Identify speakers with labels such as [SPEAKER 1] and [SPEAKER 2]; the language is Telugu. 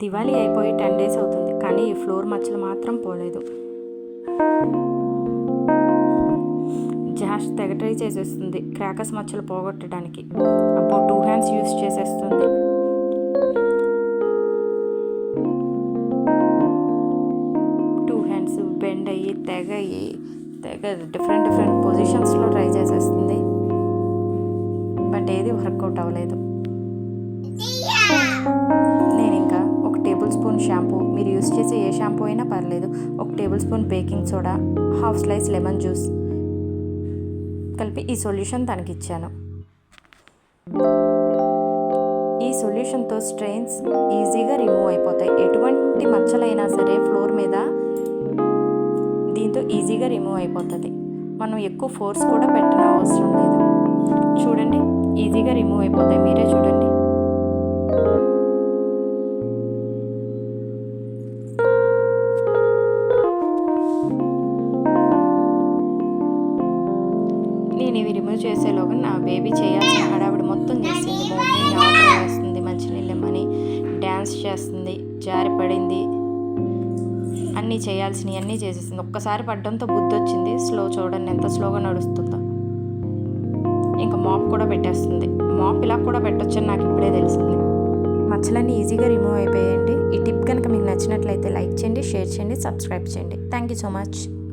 [SPEAKER 1] దివాళీ అయిపోయి టెన్ డేస్ అవుతుంది కానీ ఈ ఫ్లోర్ మచ్చలు మాత్రం పోలేదు. జాష్ తెగ ట్రై చేసేస్తుంది క్రాకర్స్ మచ్చలు పోగొట్టడానికి. అప్పుడు టూ హ్యాండ్స్ యూస్ చేసేస్తుంది. టూ హ్యాండ్స్ బెండ్ అయ్యి తెగ అయ్యి తెగ డిఫరెంట్ డిఫరెంట్ పొజిషన్స్లో ట్రై చేసేస్తుంది. బట్ ఏది వర్కౌట్ అవ్వలేదు. మీరు యూస్ చేసే ఏ షాంపూ అయినా పర్లేదు. ఒక tablespoon baking soda half slice lemon juice కలిపి ఈ సొల్యూషన్ తనకి ఇచ్చాను ఈ సొల్యూషన్తో స్ట్రెయిన్స్ ఈజీగా రిమూవ్ అయిపోతాయి. ఎటువంటి మచ్చలైనా సరే ఫ్లోర్ మీద దీంతో ఈజీగా రిమూవ్ అయిపోతుంది. మనం ఎక్కువ ఫోర్స్ కూడా పెట్టిన అవసరం లేదు. చూడండి ఈజీగా రిమూవ్ అయిపోతాయి. మీరే చేసేలోగా నా బేబీ చేయాల్సిన హడావిడి మొత్తం చేసింది మమ్మీ ఆర్డర్ చేస్తుంది మంచినీళ్ళమని డ్యాన్స్ చేస్తుంది జారి పడింది అన్నీ చేయాల్సినవి అన్నీ చేసేసింది ఒక్కసారి పడ్డంతో బుద్ధి వచ్చింది స్లో చూడండి ఎంత స్లోగా నడుస్తుందో. ఇంకా మాప్ కూడా పెట్టేస్తుంది. మాప్ ఇలా కూడా పెట్టొచ్చని నాకు ఇప్పుడే తెలిసింది. మచ్చలన్నీ ఈజీగా రిమూవ్ అయిపోయాయండి. ఈ టిప్ కనుక మీకు నచ్చినట్లయితే లైక్ చేయండి షేర్ చేయండి సబ్స్క్రైబ్ చేయండి. Thank you so much.